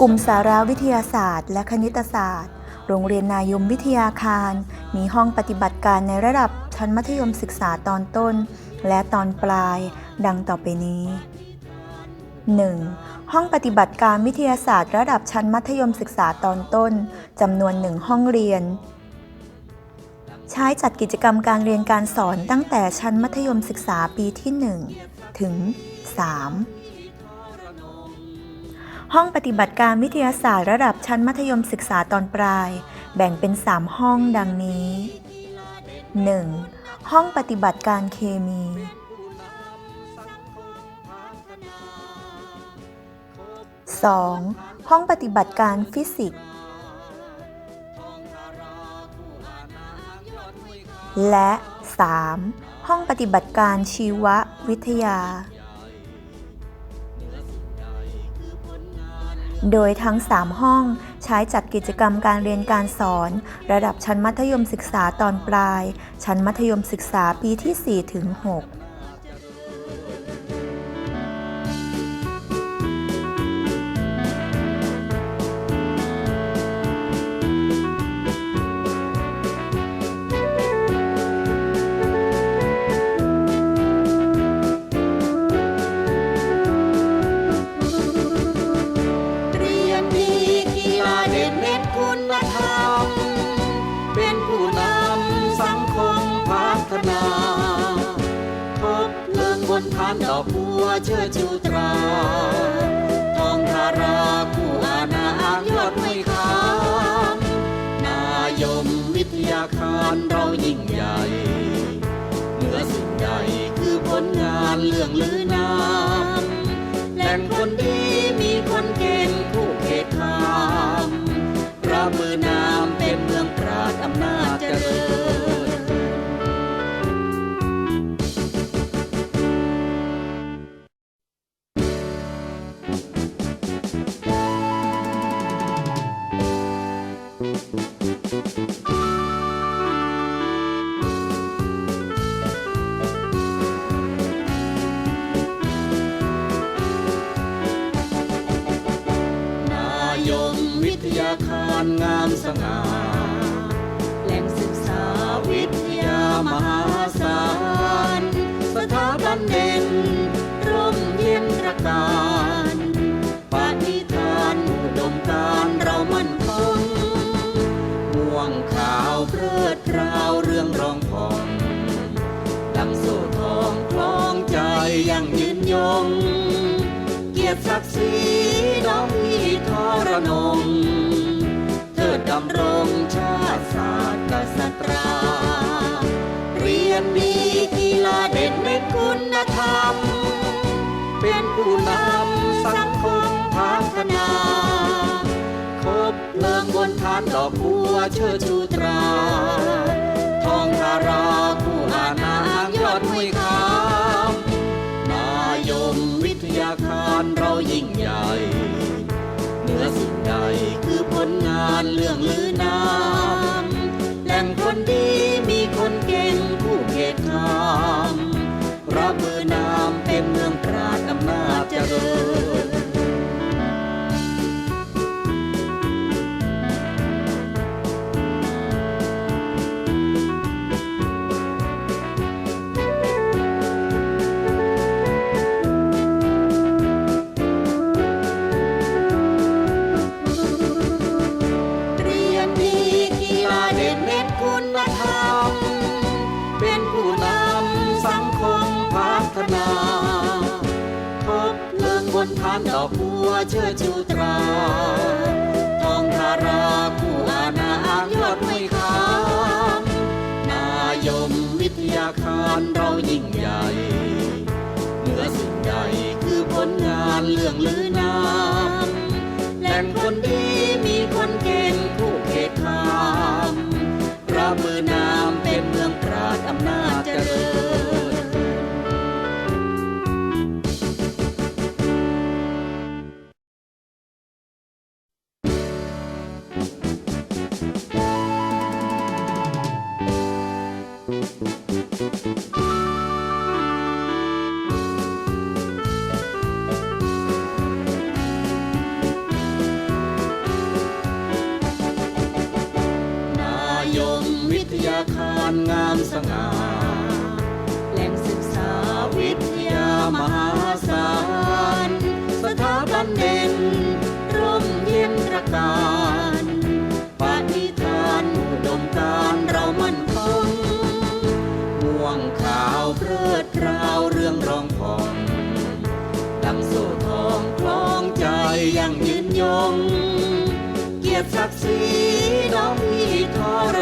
กลุ่มสาราวิทยาศาสตร์ และคณิตศาสตร์ โรงเรียนนายมวิทยาคาร มีห้องปฏิบัติการในระดับชั้นมัธยมศึกษาตอนต้น และตอนปลาย ดังต่อไปนี้ 1. ห้องปฏิบัติการวิทยาศาสตร์ระดับชั้นมัธยมศึกษาตอนต้นจำนวนหนึ่งห้องเรียน ใช้จัดกิจกรรมการเรียนการสอนตั้งแต่ชั้นมัธยมศึกษาปีที่ 1 ถึง 3 ห้องปฏิบัติการวิทยาศาสตร์ระดับชั้นมัธยมศึกษาตอนปลาย แบ่งเป็น 3 ห้องดังนี้ 1. ห้องปฏิบัติการเคมี 2. ห้องปฏิบัติการฟิสิกส์ และ 3. ห้องปฏิบัติการชีววิทยา โดยทั้ง 3 ห้องใช้จัดกิจกรรมการเรียนการสอน ระดับชั้นมัธยมศึกษาตอนปลาย ชั้นมัธยมศึกษาปีที่ 4 ถึง 6 ขานดอกบัวเชิดชูตราทองทาราคู่อาณาอายอดไม่คำนายมวิทยาคารเรายิ่งใหญ่เหนือสิ่งใดคือผลงานเรื่องลือนามแหล่งคนดีมีคนเก่ง นายมวิทยาคารงามสง่าแหล่งศึกษาวิทยามหา ยง เกียรติศักดิ์ศรีน้องพี่ทรนงเทิดำรงชาติศาสตร์กษัตรา เรียนดีกีฬาเด่นเป็นคุณธรรม เป็นผู้นำสังคมพัฒนา คบเพลิงบนฐานดอกบัวเชิดชูตรา ใหญ่ เหนือสิ่งใดคือผลงานเรื่องลือนา นาพบเพลิงบนฐานดอกบัวเชิดชูตราทองทาราผู้อาณาอายอดไม่ขามนายมวิทยาคารเรายิ่งใหญ่เหนือสิ่งใดคือผลงานเรื่องลือนามแหล่งคนดี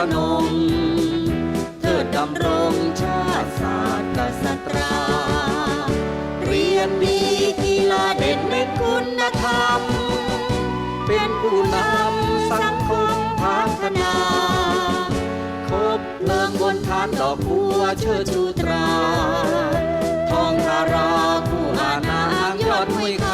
ระนมเทิดำรงชาติศาสตร์กษัตรา เรียนดีกีฬาเด่นเป็นคุณธรรม เป็นผู้นำสังคมพัฒนาคบเพลิงบนฐานดอกบัวเชิดชูตรา ทองทาราผู้อานางยอดห้วยขา